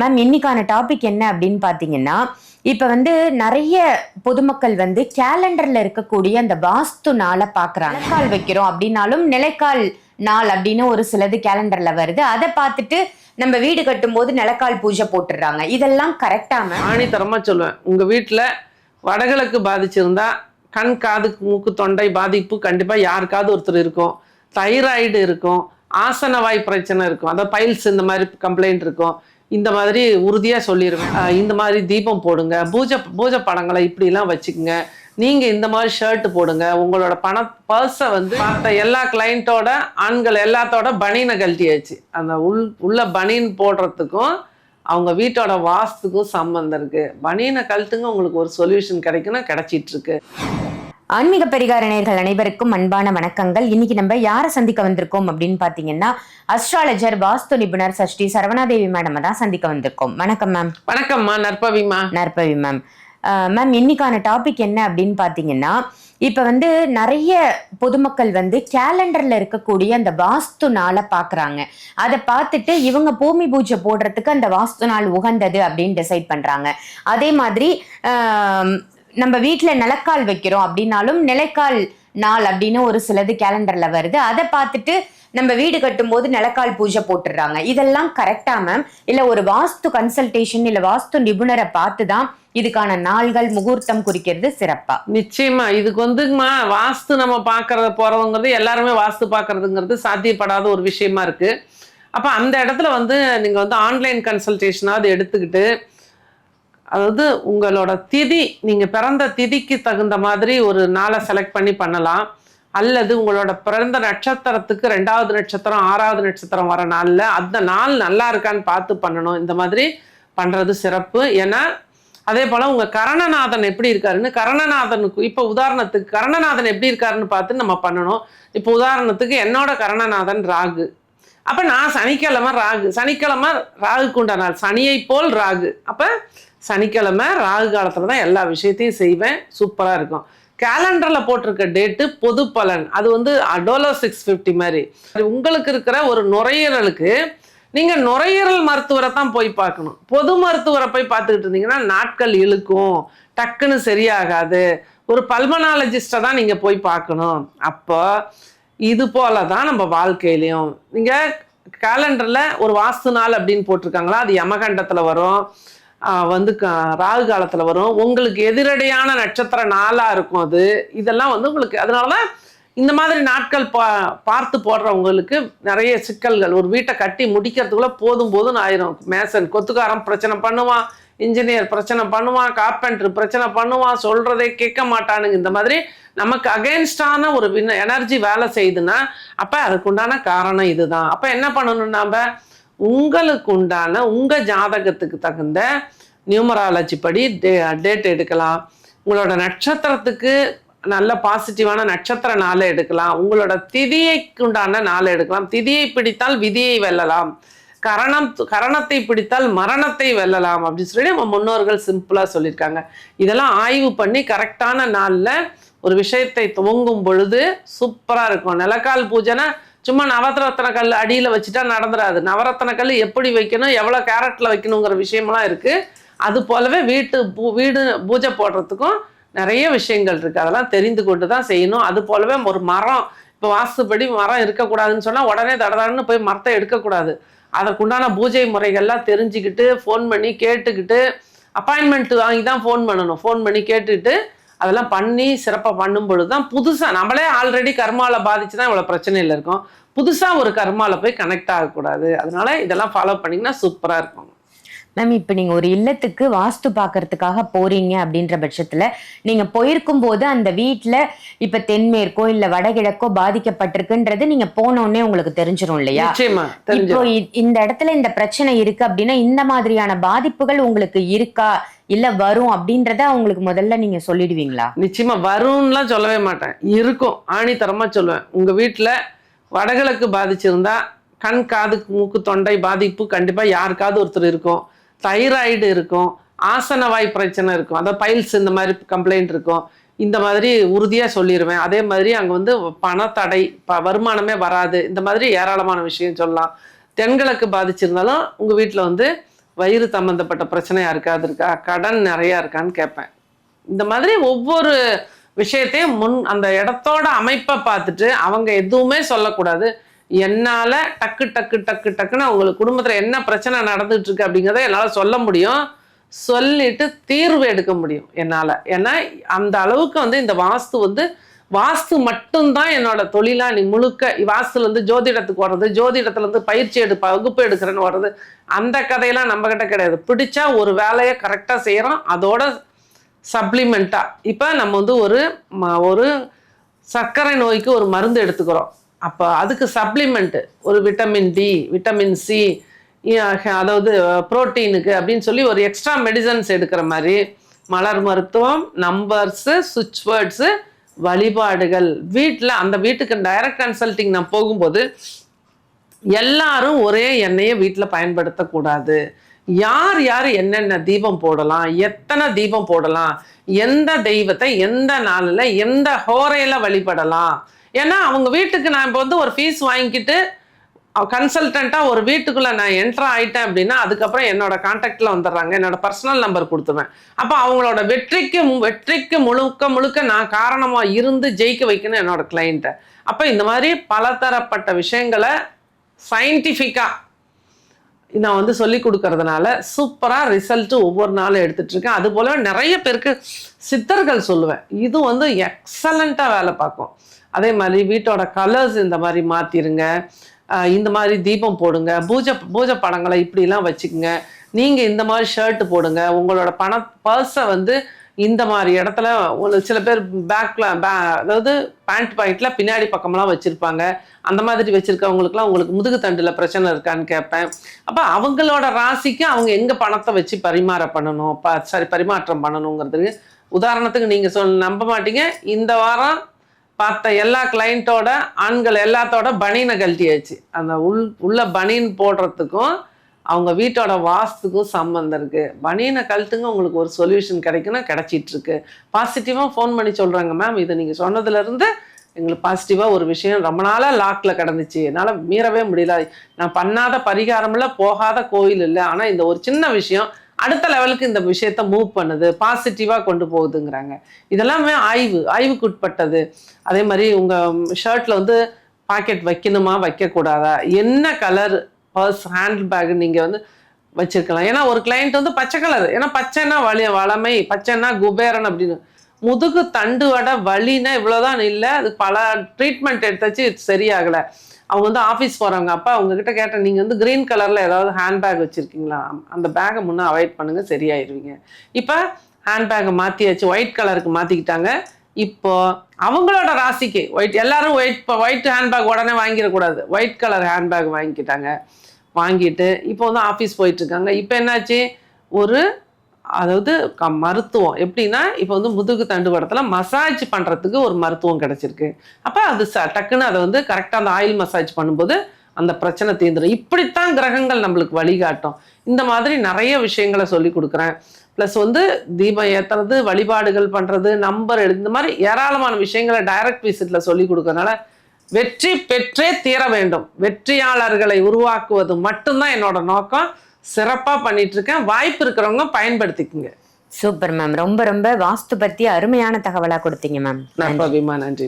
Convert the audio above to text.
Ma'am இன்னைக்கான topic என்ன அப்படின்னு பார்த்தீங்கன்னா இப்போ வந்து நிறைய பொதுமக்கள் வந்து கேலண்டரில் இருக்கக்கூடிய அந்த வாஸ்து நாளை பார்க்குறாங்க நிலைக்கால் வைக்கிறோம் அப்படின்னாலும் நிலைக்கால் நாள் அப்படின்னு ஒரு சிலது கேலண்டரில் வருது. அதை பார்த்துட்டு நம்ம வீடு கட்டும்போது நிலக்கால் பூஜை போட்டுடுறாங்க. இதெல்லாம் கரெக்டாக மேம் ஆணித்தரமாக சொல்லுவேன். உங்கள் வீட்டில் வடகிழக்கு பாதிச்சிருந்தா கண் காது மூக்கு தொண்டை பாதிப்பு கண்டிப்பாக யாருக்காவது ஒருத்தர் இருக்கும். தைராய்டு இருக்கும். ஆசனவாய் பிரச்சனை இருக்கும். அதாவது பைல்ஸ் இந்த மாதிரி கம்ப்ளைண்ட் இருக்கும். இந்த மாதிரி உறுதியாக சொல்லிடுவேன் இந்த மாதிரி தீபம் போடுங்க. பூஜை பூஜை படங்களை இப்படிலாம் வச்சுக்கோங்க. நீங்கள் இந்த மாதிரி ஷர்ட் போடுங்க. உங்களோட பண பர்ஸை வந்து மற்ற எல்லா கிளைண்ட்டோட ஆண்கள் எல்லாத்தோட பனீனை கழட்டியாச்சு. அந்த உள் உள்ள பனீன் போடுறதுக்கும் அவங்க வீட்டோட வாஸ்துக்கும் சம்மந்தம் இருக்குது பனியனை கழட்டுங்க உங்களுக்கு ஒரு சொல்யூஷன் கிடைக்குன்னா கிடச்சிட்டுருக்கு ஆன்மீக பரிகார அனைவருக்கும் அன்பான வணக்கங்கள். இன்னைக்கு நம்ம யாரை சந்திக்க வந்திருக்கோம் அப்படின்னு பார்த்தீங்கன்னா அஸ்ட்ராலஜர் வாஸ்து நிபுணர் சஷ்டி சரவணாதேவி மேடம் தான் சந்திக்க வந்திருக்கோம். வணக்கம் மேம் வணக்கம்மா நற்பவிமா நற்பவி மேம் மேம் இன்னைக்கான டாபிக் என்ன அப்படின்னு பார்த்தீங்கன்னா இப்போ வந்து நிறைய பொதுமக்கள் வந்து கேலண்டர்ல இருக்கக்கூடிய அந்த வாஸ்து நாளை பார்க்குறாங்க அதை பார்த்துட்டு இவங்க பூமி பூஜை போடுறதுக்கு அந்த வாஸ்து நாள் உகந்தது அப்படின்னு டிசைட் பண்றாங்க. அதே மாதிரி நம்ம வீட்டில் நிலக்கால் வைக்கிறோம் அப்படின்னாலும் நிலைக்கால் நாள் அப்படின்னு ஒரு சிலது கேலண்டரில் வருது. அதை பார்த்துட்டு நம்ம வீடு கட்டும்போது நிலக்கால் பூஜை போட்டுடுறாங்க. இதெல்லாம் கரெக்டா மேம் இல்லை ஒரு வாஸ்து கன்சல்டேஷன் இல்லை வாஸ்து நிபுணரை பார்த்து தான் இதுக்கான நாள்கள் முகூர்த்தம் குறிக்கிறது சிறப்பா. நிச்சயமா. இதுக்கு வந்துங்கம்மா வாஸ்து நம்ம பார்க்கறத போறதுங்கிறது எல்லாருமே வாஸ்து பார்க்கறதுங்கிறது சாத்தியப்படாத ஒரு விஷயமா இருக்கு. அப்போ அந்த இடத்துல வந்து நீங்கள் வந்து ஆன்லைன் கன்சல்டேஷனாவது எடுத்துக்கிட்டு அதாவது உங்களோட திதி நீங்கள் பிறந்த திதிக்கு தகுந்த மாதிரி ஒரு நாளை செலக்ட் பண்ணி பண்ணலாம். அல்லது உங்களோட பிறந்த நட்சத்திரத்துக்கு ரெண்டாவது நட்சத்திரம் ஆறாவது நட்சத்திரம் வர நாளில் அந்த நாள் நல்லா இருக்கான்னு பார்த்து பண்ணணும். இந்த மாதிரி பண்ணுறது சிறப்பு. ஏன்னா அதே போல் உங்கள் கரணநாதன் எப்படி இருக்காருன்னு கரணநாதனுக்கு இப்போ உதாரணத்துக்கு கரணநாதன் எப்படி இருக்காருன்னு பார்த்து நம்ம பண்ணணும். இப்போ உதாரணத்துக்கு என்னோட கரணநாதன் ராகு. அப்போ நான் சனிக்கிழமை ராகு. சனிக்கிழமை ராகு உண்டான நாள். சனியை போல் ராகு. அப்போ சனிக்கிழமை ராகு காலத்தில் தான் எல்லா விஷயத்தையும் செய்வேன். சூப்பராக இருக்கும். கேலண்டரில் போட்டிருக்க டேட்டு பொது பலன். அது வந்து அடோலோ சிக்ஸ் ஃபிஃப்டி மாதிரி. உங்களுக்கு இருக்கிற ஒரு நுரையீரலுக்கு நீங்கள் நுரையீரல் மருத்துவரை தான் போய் பார்க்கணும். பொது மருத்துவரை போய் பார்த்துக்கிட்டு இருந்தீங்கன்னா நாட்கள் இழுக்கும். டக்குன்னு சரியாகாது. ஒரு பல்மனாலஜிஸ்ட்டை தான் நீங்கள் போய் பார்க்கணும். அப்போ இது போல தான் நம்ம வாழ்க்கையிலையும். நீங்கள் கேலண்டரில் ஒரு வாஸ்து நாள் அப்படின்னு போட்டிருக்காங்களா? அது யமகண்டத்தில் வரும். வந்து ராகு காலத்தில் வரும். உங்களுக்கு எதிரடையான நட்சத்திர நாளாக இருக்கும் அது. இதெல்லாம் வந்து உங்களுக்கு அதனால தான் இந்த மாதிரி நாட்கள் பா பார்த்து போடுறவங்களுக்கு நிறைய சிக்கல்கள். ஒரு வீட்டை கட்டி முடிக்கிறதுக்குள்ளே போதும் போதும்னு ஆயிரும். மேசன் கொத்துக்காரன் பிரச்சனை பண்ணுவான். இன்ஜினியர் பிரச்சனை பண்ணுவான். கார்பெண்டர் பிரச்சனை பண்ணுவான். சொல்கிறதே கேட்க மாட்டானுங்க. இந்த மாதிரி நமக்கு அகேன்ஸ்டான ஒரு எனர்ஜி வேலை செய்யுதுன்னா அப்போ அதுக்குண்டான காரணம் இதுதான். அப்போ என்ன பண்ணணும் நாம்? உங்களுக்கு உண்டான உங்கள் ஜாதகத்துக்கு தகுந்த நியூமராலஜி படி டே டேட் எடுக்கலாம். உங்களோட நட்சத்திரத்துக்கு நல்ல பாசிட்டிவான நட்சத்திர நாளை எடுக்கலாம். உங்களோட திதியைக்கு உண்டான நாளை எடுக்கலாம். திதியை பிடித்தால் விதியை வெல்லலாம். கரணம் கரணத்தை பிடித்தால் மரணத்தை வெல்லலாம் அப்படின்னு சொல்லி நம்ம முன்னோர்கள் சிம்பிளாக சொல்லியிருக்காங்க. இதெல்லாம் ஆய்வு பண்ணி கரெக்டான நாளில் ஒரு விஷயத்தை துவங்கும் பொழுது சூப்பராக இருக்கும். நிலக்கால் பூஜைனா சும்மா நவரத்ன கல் அடியில் வச்சுட்டா நடந்துடாது நவரத்ன கல் எப்படி வைக்கணும் எவ்வளோ கேரட்டில் வைக்கணுங்கிற விஷயமெல்லாம் இருக்குது அது போலவே வீட்டு பூ வீடு பூஜை போடுறதுக்கும் நிறைய விஷயங்கள் இருக்குது அதெல்லாம் தெரிந்து கொண்டு தான் செய்யணும். அது போலவே ஒரு மரம் இப்போ வாஸ்துப்படி மரம் இருக்கக்கூடாதுன்னு சொன்னால் உடனே தடதடன்னு போய் மரத்தை எடுக்கக்கூடாது. அதற்குண்டான பூஜை முறைகள்லாம் தெரிஞ்சுக்கிட்டு ஃபோன் பண்ணி கேட்டுக்கிட்டு அப்பாயின்மெண்ட் வாங்கி தான் ஃபோன் பண்ணணும். ஃபோன் பண்ணி கேட்டுக்கிட்டு அதெல்லாம் பண்ணி சிறப்பாக பண்ணும் பொழுது தான் புதுசாக நம்மளே ஆல்ரெடி கர்மாவில் பாதிச்சு தான் இவ்வளோ பிரச்சனையில் இருக்கும். புதுசாக ஒரு கர்மாவில் போய் கனெக்ட் ஆகக்கூடாது. அதனால இதெல்லாம் ஃபாலோ பண்ணிங்கன்னா சூப்பராக இருக்கும். மேம் இப்போ நீங்க ஒரு இல்லத்துக்கு வாஸ்து பார்க்கறதுக்காக போறீங்க அப்படின்ற பட்சத்துல நீங்க போயிருக்கும் போது அந்த வீட்ல இப்ப தென்மேற்கோ இல்ல வடகிழக்கோ பாதிக்கப்பட்டிருக்குன்றது நீங்க போன உடனே உங்களுக்கு தெரிஞ்சிரும் இல்லையா? இப்போ இந்த இடத்துல இந்த பிரச்சனை இருக்கு அப்படின்னா இந்த மாதிரியான பாதிப்புகள் உங்களுக்கு இருக்கா? இல்ல வரும் அப்படின்றத உங்களுக்கு முதல்ல நீங்க சொல்லிடுவீங்களா? நிச்சயமா வரும்லாம் சொல்லவே மாட்டேன். இருக்கும் ஆணித்தரமா சொல்லுவேன். உங்க வீட்டில் வடகிழக்கு பாதிச்சிருந்தா கண் காது மூக்கு தொண்டை பாதிப்பு கண்டிப்பா யாருக்காவது ஒருத்தர் இருக்கும். தைராய்டு இருக்கும் ஆசனவாய் பிரச்சனை இருக்கும். அதாவது பைல்ஸ் இந்த மாதிரி கம்ப்ளைண்ட் இருக்கும். இந்த மாதிரி உறுதியாக சொல்லிடுவேன் அதே மாதிரி அங்கே வந்து பணத்தடை ப வருமானமே வராது. இந்த மாதிரி ஏராளமான விஷயம் சொல்லலாம். தென்கிழக்கு பாதிச்சிருந்தாலும் உங்கள் வீட்டில் வந்து வயிறு சம்மந்தப்பட்ட பிரச்சனையாக இருக்காது இருக்கா? கடன் நிறையா இருக்கான்னு கேட்பேன். இந்த மாதிரி ஒவ்வொரு விஷயத்தையும் முன் அந்த இடத்தோட அமைப்பை பார்த்துட்டு அவங்க எதுவுமே சொல்லக்கூடாது. என்னால் டக்கு டக்கு டக்கு டக்குன்னு அவங்களுக்கு குடும்பத்தில் என்ன பிரச்சனை நடந்துகிட்ருக்கு அப்படிங்கிறத என்னால் சொல்ல முடியும். சொல்லிட்டு தீர்வு எடுக்க முடியும் என்னால். ஏன்னா அந்த அளவுக்கு வந்து இந்த வாஸ்து வந்து வாஸ்து மட்டும்தான் என்னோட தொழிலாக நீ முழுக்க வாஸ்துலேருந்து ஜோதிடத்துக்கு வர்றது ஜோதிடத்துலேருந்து பயிற்சி எடு வகுப்பு எடுக்கிறேன்னு வர்றது அந்த கதையெல்லாம் நம்மக்கிட்ட கிடையாது. பிடிச்சா ஒரு வேலையை கரெக்டாக செய்கிறோம் அதோட சப்ளிமெண்ட்டாக இப்போ நம்ம வந்து ஒரு ம- ஒரு சர்க்கரை நோய்க்கு ஒரு மருந்து எடுத்துக்கிறோம். அப்போ அதுக்கு சப்ளிமெண்ட்டு ஒரு விட்டமின் டி விட்டமின் சி அதாவது புரோட்டீனுக்கு அப்படின்னு சொல்லி ஒரு எக்ஸ்ட்ரா மெடிசன்ஸ் எடுக்கிற மாதிரி மலர் மருத்துவம் நம்பர்ஸு சுவிட்ச் வேர்ட்ஸு வழிபாடுகள். வீட்டில் அந்த வீட்டுக்கு டைரக்ட் கன்சல்ட்டிங் நான் போகும்போது எல்லாரும் ஒரே எண்ணெயை வீட்டில் பயன்படுத்தக்கூடாது. யார் யார் என்னென்ன தீபம் போடலாம் எத்தனை தீபம் போடலாம் எந்த தெய்வத்தை எந்த நாளில் எந்த ஹோரையில் வழிபடலாம் ஏன்னா அவங்க வீட்டுக்கு நான் இப்போ வந்து ஒரு ஃபீஸ் வாங்கிக்கிட்டு கன்சல்டண்ட்டாக ஒரு வீட்டுக்குள்ளே நான் என்ட்ரு ஆகிட்டேன் அப்படின்னா அதுக்கப்புறம் என்னோட காண்டாக்டில் வந்துடுறாங்க. என்னோட பர்சனல் நம்பர் கொடுத்துருவேன். அப்போ அவங்களோட வெற்றிக்கு மு- வெற்றிக்கு முழுக்க முழுக்க நான் காரணமாக இருந்து ஜெயிக்க வைக்கணும் என்னோட கிளைண்ட்டை அப்போ இந்த மாதிரி பலதரப்பட்ட விஷயங்களை சயின்டிஃபிக்காக நான் வந்து சொல்லி கொடுக்கறதுனால சூப்பராக ரிசல்ட்டு ஒவ்வொரு நாளும் எடுத்துட்ருக்கேன் அது போல் நிறைய பேருக்கு சித்தர்கள் சொல்லுவேன் இது வந்து எக்ஸலண்ட்டாக வேலை பார்க்கும். அதே மாதிரி வீட்டோட கலர்ஸ் இந்த மாதிரி மாற்றிருங்க இந்த மாதிரி தீபம் போடுங்க. பூஜை பூஜை படங்களை இப்படிலாம் வச்சுக்கோங்க. நீங்கள் இந்த மாதிரி ஷர்ட் போடுங்க. உங்களோட பண பர்ஸை வந்து இந்த மாதிரி இடத்துல ஒரு சில பேர் பேக்கில் பே அதாவது பேண்ட் பாக்கெட்டில் பின்னாடி பக்கமெல்லாம் வச்சுருப்பாங்க. அந்த மாதிரி வச்சுருக்கவங்களுக்குலாம் உங்களுக்கு முதுகு தண்டில் பிரச்சனை இருக்கான்னு கேட்பேன். அப்போ அவங்களோட ராசிக்கு அவங்க எங்கே பணத்தை வச்சு பரிமாற பண்ணணும்? ப சரி பரிமாற்றம் பண்ணணுங்கிறதுக்கு உதாரணத்துக்கு நீங்கள் சொல் நம்ப மாட்டீங்க. இந்த வாரம் பார்த்த எல்லா கிளைண்ட்டோட ஆண்கள் எல்லாத்தோட பனீனை கழட்டியாச்சு. அந்த உள் உள்ள பனியன் போடுறதுக்கும் அவங்க வீட்டோட வாஸ்துக்கும் சம்மந்தம் இருக்கு. பனியனை கழுத்துங்க உங்களுக்கு ஒரு சொல்யூஷன் கிடைக்குன்னா கிடைச்சிட்டு இருக்கு பாசிட்டிவாக ஃபோன் பண்ணி சொல்றாங்க மேம் இதை நீங்க சொன்னதுல இருந்து எங்களுக்கு பாசிட்டிவாக ஒரு விஷயம் ரொம்ப நாளாக லாக்கில் கிடந்துச்சு. என்னால் மீறவே முடியல. நான் பண்ணாத பரிகாரம் இல்லை போகாத கோயில் இல்லை. ஆனால் இந்த ஒரு சின்ன விஷயம் அடுத்த லெவலுக்கு இந்த விஷயத்த மூவ் பண்ணுது. பாசிட்டிவாக கொண்டு போகுதுங்கிறாங்க. இதெல்லாமே ஆய்வு ஆய்வுக்குட்பட்டது. அதே மாதிரி உங்கள் ஷர்ட்டில் வந்து பாக்கெட் வைக்கணுமா வைக்கக்கூடாதா? என்ன கலர் பர்ஸ் ஹேண்ட் பேக் நீங்கள் வந்து வச்சிருக்கலாம். ஏன்னா ஒரு கிளைண்ட் வந்து பச்சை கலர் ஏன்னா பச்சைன்னா வலி வளமை பச்சைன்னா குபேரன் அப்படின்னு. முதுகு தண்டு வடை வலின்னா இவ்வளோதான் இல்லை. அது பல ட்ரீட்மெண்ட் எடுத்தாச்சு சரியாகலை. அவங்க வந்து ஆஃபீஸ் போகிறவங்க அப்பா அவங்கக்கிட்ட கேட்டேன் நீங்கள் வந்து க்ரீன் கலரில் ஏதாவது ஹேண்ட் பேக் வச்சுருக்கீங்களா? அந்த பேக்கை முன்னே அவாய்ட் பண்ணுங்கள் சரியாயிருவீங்க. இப்போ ஹேண்ட் பேக்கை மாற்றியாச்சு ஒயிட் கலருக்கு மாற்றிக்கிட்டாங்க இப்போ அவங்களோட ராசிக்கு ஒயிட் எல்லாரும் ஒயிட் இப்போ ஒயிட் ஹேண்ட்பேக் உடனே வாங்கிடக்கூடாது. ஒயிட் கலர் ஹேண்ட்பேக் வாங்கிக்கிட்டாங்க. வாங்கிட்டு இப்போ வந்து ஆஃபீஸ் போயிட்டு இருக்காங்க இப்போ என்னாச்சு? ஒரு அதாவது க- மருத்துவம். எப்படின்னா இப்போ வந்து முதுகு தண்டுவடத்தில் மசாஜ் பண்ணுறதுக்கு ஒரு மருத்துவம் கிடச்சிருக்கு. அப்போ அது ச டக்குன்னு அதை வந்து கரெக்டாக அந்த ஆயில் மசாஜ் பண்ணும்போது அந்த பிரச்சனை தீர்ந்துடும் இப்படித்தான் கிரகங்கள் நம்மளுக்கு வழிகாட்டும். இந்த மாதிரி நிறைய விஷயங்களை சொல்லி கொடுக்குறேன். ப்ளஸ் வந்து தீபம் ஏற்றுறது வழிபாடுகள் பண்ணுறது நம்பர் எழுது இந்த மாதிரி ஏராளமான விஷயங்களை டைரக்ட் விசிட்டில் சொல்லி கொடுக்கறனால வெற்றி பெற்றே தீர வேண்டும். வெற்றியாளர்களை உருவாக்குவது மட்டும்தான் என்னோட நோக்கம். சிறப்பாக பண்ணிட்டு இருக்கேன் வாய்ப்பு இருக்கிறவங்க பயன்படுத்திக்குங்க. சூப்பர் மேம் ரொம்ப ரொம்ப வாஸ்து பத்தி அருமையான தகவலா கொடுத்தீங்க மேம் நற்பவிமா நன்றி.